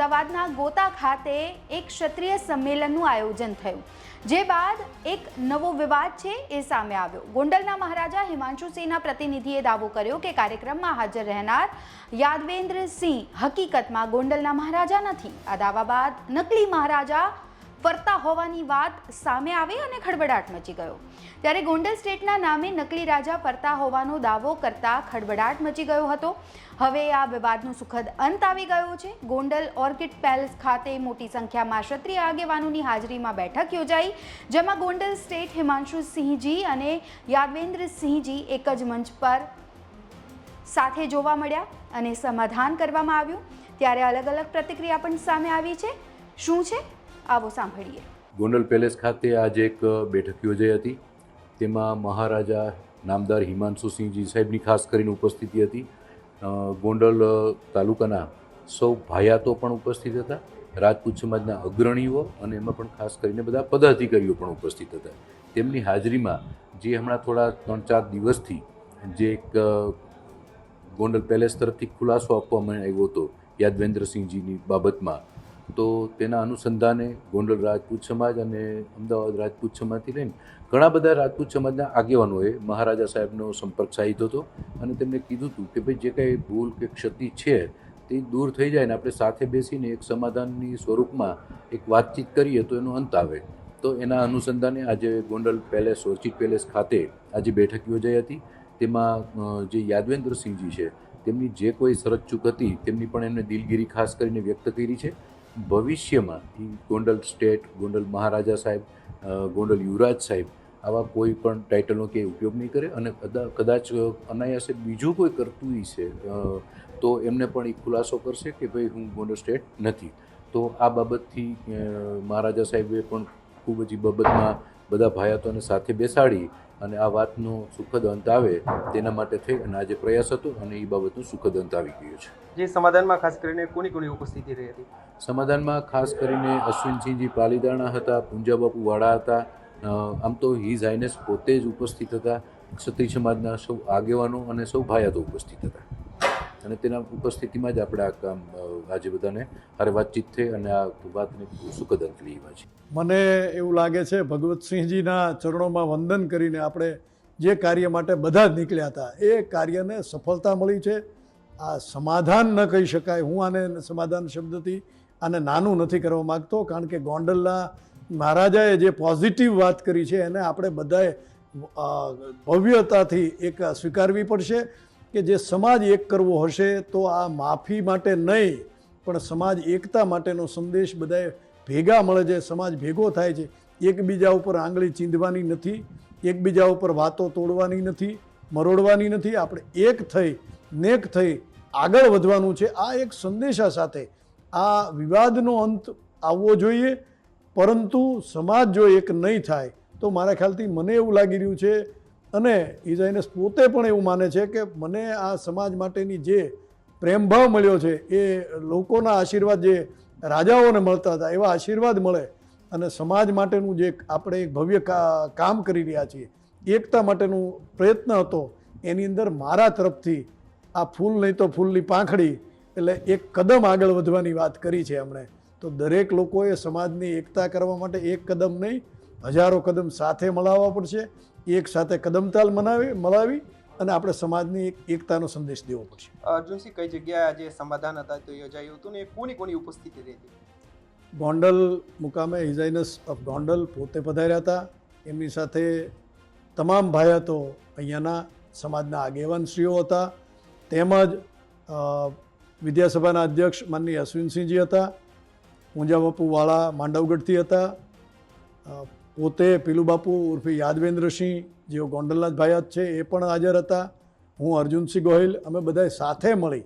અમદાવાદના ગોતા ખાતે એક ક્ષત્રિય સંમેલનનું આયોજન થયું, જે બાદ એક નવો વિવાદ છે એ સામે આવ્યો. ગોંડલના મહારાજા હિમાંશુસિંહના પ્રતિનિધિએ દાવો કર્યો કે કાર્યક્રમમાં હાજર રહેનાર યાદવેન્દ્રસિંહ હકીકતમાં ગોંડલના મહારાજા નથી. આ દાવા બાદ નકલી મહારાજા ફરતા હોવાની વાત સામે આવી અને ખળબડાટ મચી ગયો. ત્યારે ગોંડલ સ્ટેટના નામે નકલી રાજા ફરતા હોવાનો દાવો કરતા ખળબડાટ મચી ગયો હતો. હવે આ વિવાદનો સુખદ અંત આવી ગયો છે. ગોંડલ ઓર્કિડ પેલેસ ખાતે મોટી સંખ્યામાં ક્ષત્રિય આગેવાનોની હાજરીમાં બેઠક યોજાઈ, જેમાં ગોંડલ સ્ટેટ હિમાંશુ સિંહજી અને યાદવેન્દ્ર સિંહજી એક જ મંચ પર સાથે જોવા મળ્યા અને સમાધાન કરવામાં આવ્યું. ત્યારે અલગ અલગ પ્રતિક્રિયા પણ સામે આવી છે. શું છે? આવો સાંભળીએ. ગોંડલ પેલેસ ખાતે આજે એક બેઠક યોજાઈ હતી. તેમાં મહારાજા નામદાર હિમાંશુસિંહજી સાહેબની ખાસ કરીને ઉપસ્થિતિ હતી. ગોંડલ તાલુકાના સૌ ભાયાતો પણ ઉપસ્થિત હતા. રાજપૂત સમાજના અગ્રણીઓ અને એમાં પણ ખાસ કરીને બધા પદાધિકારીઓ પણ ઉપસ્થિત હતા. તેમની હાજરીમાં જે હમણાં થોડા ત્રણ ચાર દિવસથી જે એક ગોંડલ પેલેસ તરફથી ખુલાસો આપવામાં આવ્યો હતો યાદવેન્દ્રસિંહજીની બાબતમાં તો તેના અનુસંધાને ગોંડલ રાજપૂત સમાજ અને અમદાવાદ રાજપૂત સમાજથી લઈને ઘણા બધા રાજપૂત સમાજના આગેવાનોએ મહારાજા સાહેબનો સંપર્ક સાધ્યો હતો અને તેમણે કીધું હતું કે ભાઈ જે કાંઈ ભૂલ કે ક્ષતિ છે તે દૂર થઈ જાય ને આપણે સાથે બેસીને એક સમાધાનની સ્વરૂપમાં એક વાતચીત કરીએ તો એનો અંત આવે. તો એના અનુસંધાને આજે ગોંડલ પેલેસ ઓર્ચિડ પેલેસ ખાતે આજે બેઠક યોજાઈ હતી. તેમાં જે યાદવેન્દ્રસિંહજી છે, તેમની જે કોઈ શરત ચૂક હતી તેમની પણ એમને દિલગીરી ખાસ કરીને વ્યક્ત કરી છે. ભવિષ્યમાં ગોંડલ સ્ટેટ, ગોંડલ મહારાજા સાહેબ ગોંડલ યુવરાજ સાહેબ આવા કોઈ પણ ટાઇટલનો કે ઉપયોગ નહીં કરે અને કદાચ અનાયાસે બીજું કોઈ કરતું છે તો એમને પણ એ ખુલાસો કરશે કે ભાઈ હું ગોંડલ સ્ટેટ નથી. તો આ બાબતથી મહારાજા સાહેબે પણ ખૂબ જ એ બાબતમાં બધા ભાયાતોને સાથે બેસાડી અને આ વાતનો સુખદ અંત આવે તેના માટે થઈ અને આજે પ્રયાસ હતો અને એ બાબતનો સુખદ અંત આવી ગયો છે. જે સમાધાનમાં ખાસ કરીને કોની કોની ઉપસ્થિતિ રહી હતી? સમાધાનમાં ખાસ કરીને અશ્વિનસિંહજી પાલીદાણા હતા પૂંજાબાપુ વાળા હતા આમ તો હિઝ હાઇનેસ પોતે જ ઉપસ્થિત હતા. ક્ષત્રિય સમાજના સૌ આગેવાનો અને સૌ ભાયાતો ઉપસ્થિત હતા. અને તેના ઉપસ્થિતિમાં જ આપણે આ કામ આજે બધાને હારે વાતચીત થઈ અને આ વાતને સુખદ અંત લીધા છે મને એવું લાગે છે ભગવતસિંહજીના ચરણોમાં વંદન કરીને આપણે જે કાર્ય માટે બધા જ નીકળ્યા હતા, એ કાર્યને સફળતા મળી છે. આ સમાધાન ન કહી શકાય. હું આને સમાધાન શબ્દથી આને નાનું નથી કરવા માગતો, કારણ કે ગોંડલના મહારાજાએ જે પોઝિટિવ વાત કરી છે, એને આપણે બધાએ ભવ્યતાથી એક સ્વીકારવી પડશે. કે જે સમાજ એક કરવો હશે તો આ માફી માટે નહીં, પણ સમાજ એકતા માટેનો સંદેશ બધાએ ભેગા મળે છે, સમાજ ભેગો થાય છે. એકબીજા ઉપર આંગળી ચીંધવાની નથી, એકબીજા ઉપર વાતો તોડવાની નથી, મરોડવાની નથી. આપણે એક થઈ, નેક થઈ આગળ વધવાનું છે. આ એક સંદેશા સાથે આ વિવાદનો અંત આવવો જોઈએ. પરંતુ સમાજ જો એક નહીં થાય, તો મારા ખ્યાલથી મને એવું લાગી રહ્યું છે અને ઇઝાઇનસ પોતે પણ એવું માને છે કે મને આ સમાજ માટેની જે પ્રેમભાવ મળ્યો છે, એ લોકોના આશીર્વાદ જે રાજાઓને મળતા હતા, એવા આશીર્વાદ મળે અને સમાજ માટેનું જે આપણે એક ભવ્ય કામ કરી રહ્યા છીએ, એકતા માટેનું પ્રયત્ન હતો, એની અંદર મારા તરફથી આ ફૂલ નહીં તો ફૂલની પાંખડી એટલે એક કદમ આગળ વધવાની વાત કરી છે એમણે. તો દરેક લોકોએ સમાજની એકતા કરવા માટે એક કદમ નહીં હજારો કદમ સાથે મળાવવા પડશે એક સાથે કદમતાલ મનાવી મળાવી અને આપણે સમાજની એક એકતાનો સંદેશ દેવો પડશે. અર્જુનસિંહ કઈ જગ્યાએ આજે સમાધાન હતા તો યોજાયું હતું ને કોની કોની ઉપસ્થિતિ હતી ગોંડલ મુકામે હિઝાઇનસ ઓફ ગોંડલ પોતે પધાર્યા હતા. એમની સાથે તમામ ભાયાતો અહીંયાના સમાજના આગેવાનશ્રીઓ હતા. તેમજ વિદ્યાસભાના અધ્યક્ષ માનની અશ્વિનસિંહજી હતા. પૂંજા બાપુ વાળા માંડવગઢથી હતા. અ, પીલુ બાપુ ઉર્ફે યાદવેન્દ્રસિંહ જેઓ ગોંડલનાથ ભાઈ છે એ પણ હાજર હતા. હું અર્જુનસિંહ ગોહિલ અમે બધાએ સાથે મળી.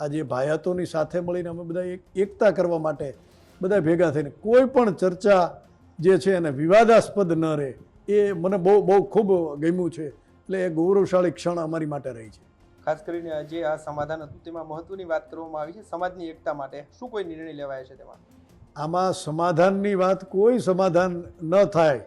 આ જે ભાયાતોની સાથે મળીને અમે બધા એક એકતા કરવા માટે બધા ભેગા થઈને કોઈ પણ ચર્ચા જે છે એને વિવાદાસ્પદ ન રહે એ મને બહુ બહુ ખૂબ ગમ્યું છે. એટલે એ ગૌરવશાળી ક્ષણ અમારી માટે રહી છે. ખાસ કરીને જે આ સમાધાન હતું તેમાં મહત્વની વાત કરવામાં આવી છે સમાજની એકતા માટે. શું કોઈ નિર્ણય લેવાય છે તેમાં? આમાં સમાધાનની વાત કોઈ સમાધાન ન થાય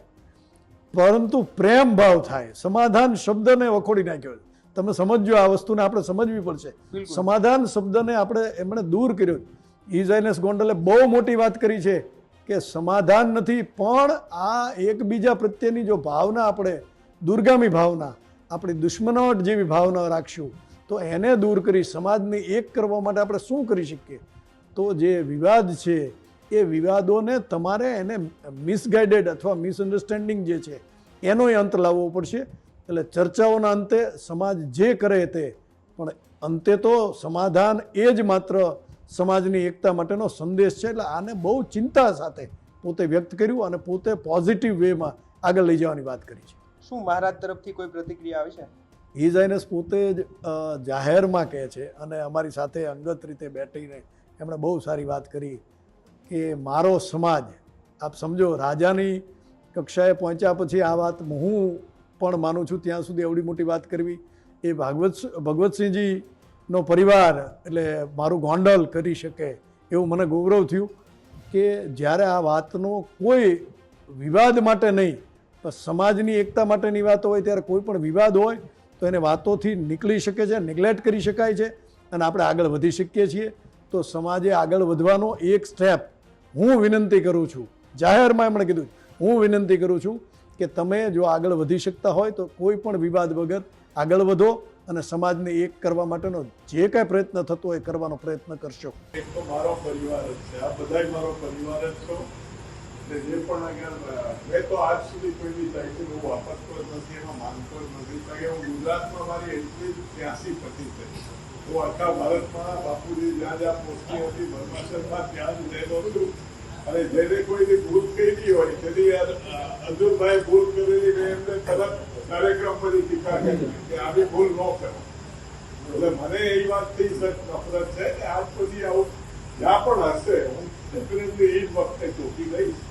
પરંતુ પ્રેમ ભાવ થાય. સમાધાન શબ્દને વખોડી નાખ્યો તમે સમજો આ વસ્તુને આપણે સમજવી પડશે. સમાધાન શબ્દને આપણે એમણે દૂર કર્યો ઇઝાઇનસ ગોંડલે બહુ મોટી વાત કરી છે કે સમાધાન નથી પણ આ એકબીજા પ્રત્યેની જો ભાવના આપણે દુર્ગામી ભાવના આપણી દુશ્મનાવટ જેવી ભાવના રાખશું તો એને દૂર કરી સમાજને એક કરવા માટે આપણે શું કરી શકીએ? તો જે વિવાદ છે એ વિવાદોને તમારે એને મિસગાઈડેડ અથવા મિસઅન્ડરસ્ટેન્ડિંગ જે છે એનોય અંત લાવવો પડશે. એટલે ચર્ચાઓના અંતે સમાજ જે કરે તે પણ અંતે તો સમાધાન એ જ માત્ર સમાજની એકતા માટેનો સંદેશ છે. એટલે આને બહુ ચિંતા સાથે પોતે વ્યક્ત કર્યું અને પોતે પોઝિટિવ વેમાં આગળ લઈ જવાની વાત કરી છે. શું મહારાજ તરફથી કોઈ પ્રતિક્રિયા આવી છે? હિઝાઇનસ પોતે જ જાહેરમાં કહે છે અને અમારી સાથે અંગત રીતે બેઠીને એમણે બહુ સારી વાત કરી. કે મારો સમાજ, આપ સમજો, રાજાની કક્ષાએ પહોંચ્યા પછી આ વાત હું પણ માનું છું, ત્યાં સુધી એવડી મોટી વાત કરવી. એ ભાગવત, ભગવતસિંહજીનો પરિવાર, એટલે મારું ગોંડલ કરી શકે એવું મને ગૌરવ થયું કે જ્યારે આ વાતનો કોઈ વિવાદ માટે નહીં પણ સમાજની એકતા માટેની વાતો હોય, ત્યારે કોઈ પણ વિવાદ હોય, તો એને વાતોથી નીકળી શકે છે નેગ્લેક્ટ કરી શકાય છે અને આપણે આગળ વધી શકીએ છીએ. તો સમાજે આગળ વધવાનો એક સ્ટેપ હું વિનંતી કરું છું, જાહેરમાં એમણે કીધું, હું વિનંતી કરું છું કે તમે જો આગળ વધી શકતા હોય તો કોઈ પણ વિવાદ વગર આગળ વધો અને સમાજને એક કરવા માટેનો જે કાંઈ પ્રયત્ન થતો હોય કરવાનો પ્રયત્ન કરશો. એક તો મારો પરિવાર જ છે, આ બધા મારો પરિવાર જ છો. જે પણ આગળ મેં તો આજ સુધી કોઈ બી ટાઈટલ હું વાપરતો જ નથી, એમાં માનતો જ નથી. કારણ કે હું ગુજરાતમાં મારી એન્ટ્રી ત્યાંસી પછી થઈ હું આખા ભારતમાં બાપુજી જ્યાં જ્યાં પહોંચતી હતી, ભરમાસરમાં ત્યાં જ રહેલો છું. અને જેને કોઈની ભૂલ કરેલી હોય તેની અર્જુનભાઈ ભૂલ કરેલી મેં એમને તરત કાર્યક્રમમાંથી ટીકા કરી કે આવી ભૂલ ન કરો. એટલે મને એ વાતથી સખત નફરત છે કે આજ પછી આવું જ્યાં પણ હશે, હું ડેફિનેટલી એ જ વખતે ચોકી લઈશ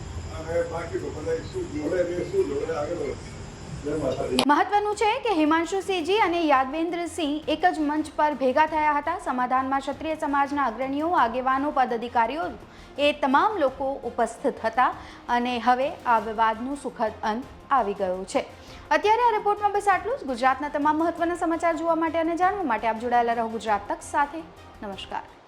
મહત્વનું છે કે હિમાંશુ સિંહજી અને યાદવેન્દ્રસિંહ એક જ મંચ પર ભેગા થયા હતા. સમાધાનમાં ક્ષત્રિય સમાજના અગ્રણીઓ, આગેવાનો, પદાધિકારીઓ એ તમામ લોકો ઉપસ્થિત હતા અને હવે આ વિવાદનું સુખદ અંત આવી ગયો છે. અત્યારે આ રિપોર્ટમાં બસ આટલું જ. ગુજરાતના તમામ મહત્વના સમાચાર જોવા માટે અને જાણવા માટે આપ જોડાયેલા રહો ગુજરાત તક સાથે. નમસ્કાર.